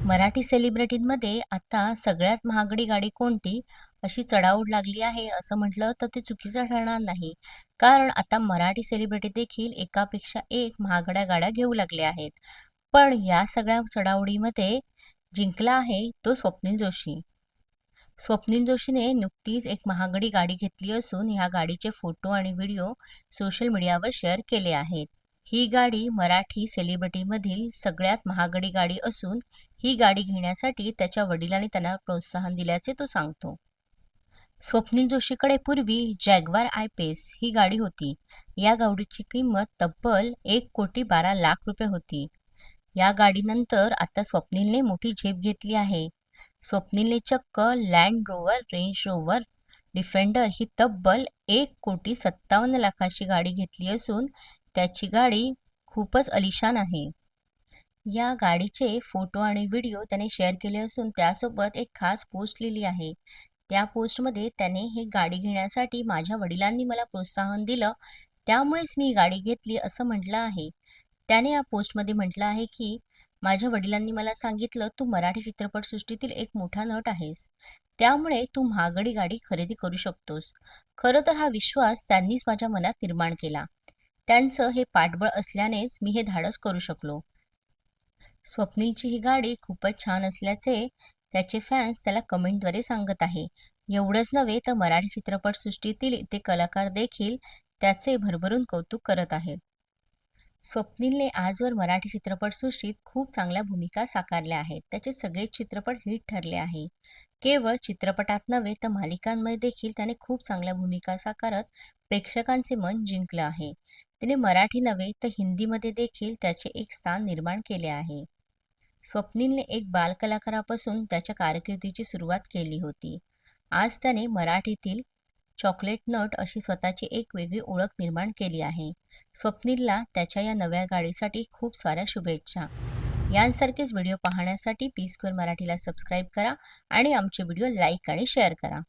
मराठी सेलिब्रिटींमध्ये आता सगळ्यात महागडी गाडी कोणती? अशी चढाओढ लागली आहे असं म्हटलं तर ते चुकीचं ठरणार नाही. कारण आता मराठी सेलिब्रिटी देखील एकापेक्षा एक महागड्या गाड्या घेऊ लागले आहेत. पण या सगळ्या चढाओढीमध्ये जिंकला आहे तो स्वप्नील जोशी. स्वप्नील जोशीने नुकतीच एक महागडी गाडी घेतली असून ह्या गाडीचे फोटो आणि व्हिडिओ सोशल मीडियावर शेअर केले आहेत. ही गाडी मराठी सेलिब्रिटीमधील सगळ्यात महागडी गाडी असून ही गाडी घेण्यासाठी त्याच्या वडिलांनी त्यांना प्रोत्साहन दिल्याचे तो सांगतो. स्वप्नील जोशीकडे पूर्वी जॅगवार आय पेस ही गाडी होती. या गाडीची किंमत तब्बल एक कोटी बारा लाख रुपये होती. या गाडीनंतर आता स्वप्नीलने मोठी झेप घेतली आहे. स्वप्नीलने चक्क Land Rover Range Rover Defender ही तब्बल एक कोटी सत्तावन्न लाखाची गाडी घेतली असून त्याची गाडी खूपच अलिशान आहे. या गाडीचे फोटो आणि व्हिडिओ त्याने शेअर केले असून त्यासोबत एक खास पोस्ट लिहिली आहे. त्या पोस्टमध्ये त्याने हे गाडी घेण्यासाठी माझ्या वडिलांनी मला प्रोत्साहन दिलं. त्यामुळेच मी गाडी घेतली असं म्हटलं आहे. त्याने या पोस्टमध्ये म्हटलं आहे की माझ्या वडिलांनी मला सांगितलं तू मराठी चित्रपटसृष्टीतील एक मोठा नट आहेस. त्यामुळे तू महागडी गाडी खरेदी करू शकतोस. खरं तर हा विश्वास त्यांनीच माझ्या मनात निर्माण केला. त्यांचं हे पाठबळ असल्यानेच मी हे धाडस करू शकलो. स्वप्नीलची ही गाडी खूपच छान असल्याचे त्याचे फॅन्स त्याला कमेंटद्वारे सांगत आहे. एवढंच नव्हे तर मराठी चित्रपटसृष्टीतील ते कलाकार देखील त्याचे भरभरून कौतुक करत आहेत. स्वप्नीलने आजवर मराठी चित्रपटसृष्टीत खूप चांगल्या भूमिका साकारल्या आहेत. त्याचे सगळेच चित्रपट हिट ठरले आहे. केवळ चित्रपटात नव्हे तर मालिकांमध्ये देखील त्याने खूप चांगल्या भूमिका साकारत प्रेक्षकांचे मन जिंकलं आहे. त्याने मराठी नव्हे तर हिंदीमध्ये देखील त्याचे एक स्थान निर्माण केले आहे. स्वप्नीलने एक बालकलाकारापासून त्याच्या कारकिर्दीची सुरुवात केली होती. आज त्याने मराठीतील चॉकलेट नट अशी स्वतःची एक वेगळी ओळख निर्माण केली आहे. स्वप्नीलला त्याच्या या नव्या गाडीसाठी खूप साऱ्या शुभेच्छा. यांसारखेच व्हिडिओ पाहण्यासाठी पी स्क्वेअर मराठीला सबस्क्राईब करा आणि आमचे व्हिडिओ लाईक आणि शेअर करा.